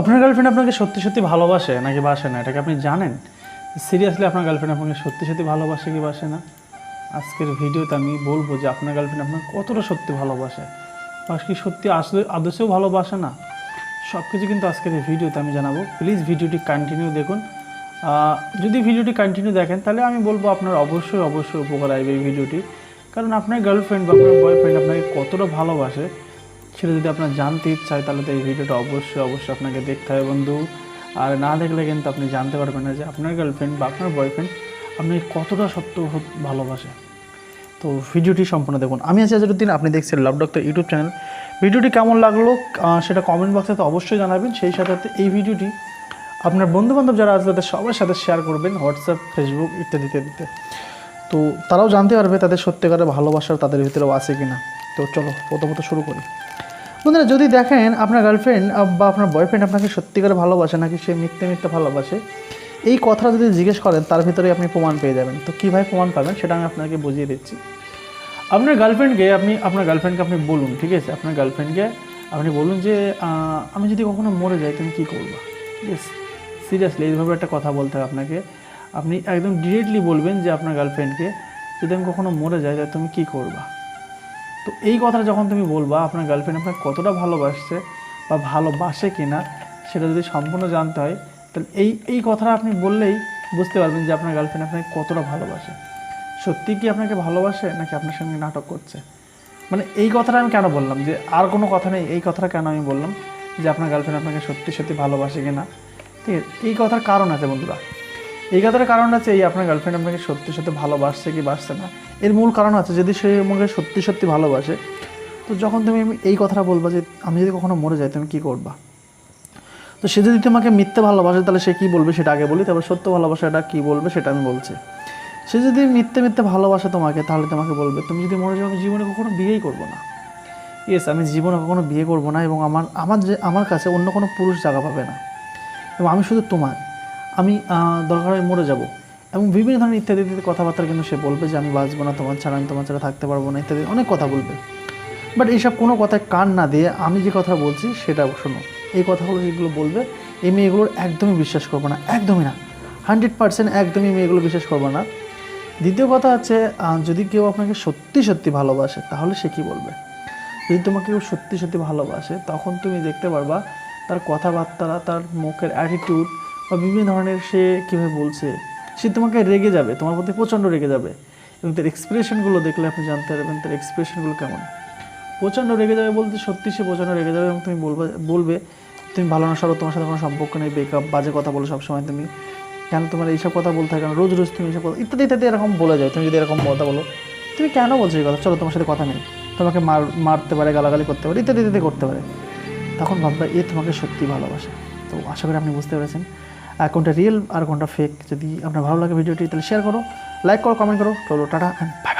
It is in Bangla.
আপনার গার্লফ্রেন্ড আপনাকে সত্যি সত্যি ভালোবাসে নাকি বাসে না? এটাকে আপনি জানেন? সিরিয়াসলি আপনার গার্লফ্রেন্ড আপনাকে সত্যি সত্যি ভালোবাসে কি বাসে না? আজকের ভিডিওতে আমি বলব যে আপনার গার্লফ্রেন্ড আপনাকে কতটা সত্যি ভালোবাসে। বা কি সত্যি আসলে আদর্শেও ভালোবাসে না। সব কিছু কিন্তু আজকের এই ভিডিওতে আমি জানাব। প্লিজ ভিডিওটি কন্টিনিউ দেখুন। যদি ভিডিওটি কন্টিনিউ দেখেন, তাহলে আমি বলব আপনার অবশ্যই অবশ্যই উপকার আসবে এই ভিডিওটি। কারণ আপনার গার্লফ্রেন্ড বা আপনার বয়ফ্রেন্ড আপনাকে কতটা ভালোবাসে সেটা যদি আপনার জানতে ইচ্ছা হয়, তাহলে তো এই ভিডিওটা অবশ্যই অবশ্যই আপনাকে দেখতে হবে বন্ধু। আর না দেখলে কিন্তু আপনি জানতে পারবেন না যে আপনার গার্লফ্রেন্ড বা আপনার বয়ফ্রেন্ড আপনাকে কতটা সত্য ভালোবাসে। তো ভিডিওটি সম্পূর্ণ দেখুন। আমি আছি আজরুদ্দিন আপনি দেখছেন লাভ ডক্টর ইউটিউব চ্যানেল। ভিডিওটি কেমন লাগল সেটা কমেন্ট বক্সে তো অবশ্যই জানাবেন। সেই সাথে এই ভিডিওটি আপনার বন্ধুবান্ধব যারা আছে, তাদের সবার সাথে শেয়ার করবেন হোয়াটসঅ্যাপ ফেসবুক ইত্যাদি ইত্যাদিতে তো তারাও জানতে পারবে তাদের সত্যিকারের ভালোবাসা তাদের ভিতরেও আছে কি না তো চলো, প্রথমত শুরু করি। বন্ধুরা, যদি দেখেন আপনার গার্লফ্রেন্ড বা আপনার বয়ফ্রেন্ড আপনাকে সত্যিকার ভালোবাসে, নাকি সে মিথ্যে মিথ্যে ভালোবাসে, এই কথাটা যদি জিজ্ঞেস করেন, তার ভিতরে আপনি প্রমাণ পেয়ে যাবেন। তো কীভাবে প্রমাণ পাবেন, সেটা আমি আপনাকে বুঝিয়ে দিচ্ছি। আপনার গার্লফ্রেন্ডকে আপনি, আপনার গার্লফ্রেন্ডকে আপনি বলুন, ঠিক আছে? আপনার গার্লফ্রেন্ডকে আপনি বলুন যে আমি যদি কখনো মরে যাই, তুমি কী করবা? ইয়েস সিরিয়াসলি এইভাবে একটা কথা বলতে হবে আপনাকে। আপনি একদম ডিরেক্টলি বলবেন যে, আপনার গার্লফ্রেন্ডকে যদি আমি কখনো মরে যাই, তাহলে তুমি কী করবা? তো এই কথাটা যখন তুমি বলবা, আপনার গার্লফ্রেন্ড আপনাকে কতটা ভালোবাসছে বা ভালোবাসে কি না সেটা যদি সম্পূর্ণ জানতে হয়, তাহলে এই এই কথাটা আপনি বললেই বুঝতে পারবেন যে আপনার গার্লফ্রেন্ড আপনাকে কতটা ভালোবাসে। সত্যি কি আপনাকে ভালোবাসে নাকি আপনার সঙ্গে নাটক করছে? মানে এই কথাটা আমি কেন বললাম? যে আর কোনো কথা নেই, এই কথাটা কেন আমি বললাম? যে আপনার গার্লফ্রেন্ড আপনাকে সত্যি সত্যি ভালোবাসে কি না ঠিক আছে, এই কথার কারণ আছে বন্ধুরা। এই কথার কারণ আছে এই আপনার গার্লফ্রেন্ড আপনাকে সত্যি সত্যি ভালোবাসছে কি বাসছে না। এর মূল কারণ আছে যদি সে আমাকে সত্যি সত্যি ভালোবাসে, তো যখন তুমি এই কথাটা বলবা যে আমি যদি কখনো মরে যাই, তুমি কী করবা? তো সে যদি তোমাকে মিথ্যে ভালোবাসে, তাহলে সে কী বলবে সেটা আগে বলি, তারপর সত্য ভালোবাসাটা কী বলবে সেটা আমি বলছি। সে যদি মিথ্যে মিথ্যে ভালোবাসে তোমাকে, তাহলে তোমাকে বলবে, তুমি যদি মরে যাও, আমি জীবনে কখনো বিয়েই করব না। ইয়েস আমি জীবনে কখনো বিয়ে করব না এবং আমার আমার যে, আমার কাছে অন্য কোনো পুরুষ জায়গা পাবে না। এবং আমি শুধু তোমার। আমি দরকার হয় মরে যাব। এবং বিভিন্ন ধরনের ইত্যাদি ইত্যাদি কথাবার্তা কিন্তু সে বলবে যে আমি বাঁচবো না তোমার ছাড়া আমি তোমার ছাড়া থাকতে পারব না ইত্যাদি অনেক কথা বলবে। বাট এইসব কোনো কথায় কান না দিয়ে আমি যে কথা বলছি সেটা শোনো। এই কথাগুলো যেগুলো বলবে এই মেয়েগুলোর একদমই বিশ্বাস করব না একদমই না। হান্ড্রেড পার্সেন্ট একদমই মেয়েগুলো বিশ্বাস করব না। দ্বিতীয় কথা আহ, যদি কেউ আপনাকে সত্যি সত্যি ভালোবাসে তাহলে সে কী বলবে? যদি তোমাকে কেউ সত্যি সত্যি ভালোবাসে তখন তুমি দেখতে পারবা তার কথাবার্তা তার মুখের অ্যাটিটিউড বা বিভিন্ন ধরনের সে কীভাবে বলছে, সে তোমাকে রেগে যাবে, তোমার প্রতি প্রচণ্ড রেগে যাবে। এবং তার এক্সপ্রেশনগুলো দেখলে আপনি জানতে পারবেন তার এক্সপ্রেশনগুলো কেমন। প্রচণ্ড রেগে যাবে বলতে সত্যি সে প্রচণ্ড রেগে যাবে এবং তুমি বলবে বলবে, তুমি ভালো না, সরো, তোমার সাথে কোনো সম্পর্ক নেই বেকআপ বাজে কথা বলো সবসময় তুমি। কেন তোমার এইসব কথা বলতে হয় রোজ রোজ তুমি এইসব কথা ইত্যাদি ইত্যাদি এরকম বলে যায়, তুমি যদি এরকম কথা বলো। তুমি কেন বলছো এই কথা? চলো তোমার সাথে কথা নেই। তোমাকে মার, মারতে পারে, গালাগালি করতে পারে, ইত্যাদি ইত্যাদি করতে পারে। তখন ভাববা, এ তোমাকে সত্যি ভালোবাসে। তো আশা করি আপনি বুঝতে পেরেছেন। কোনটা রিয়েল আর কোনটা ফেক যদি আপনার ভালো লাগে ভিডিওটি, তাহলে শেয়ার করো লাইক করো কমেন্ট করো। চলো টাটা অ্যান্ড বাই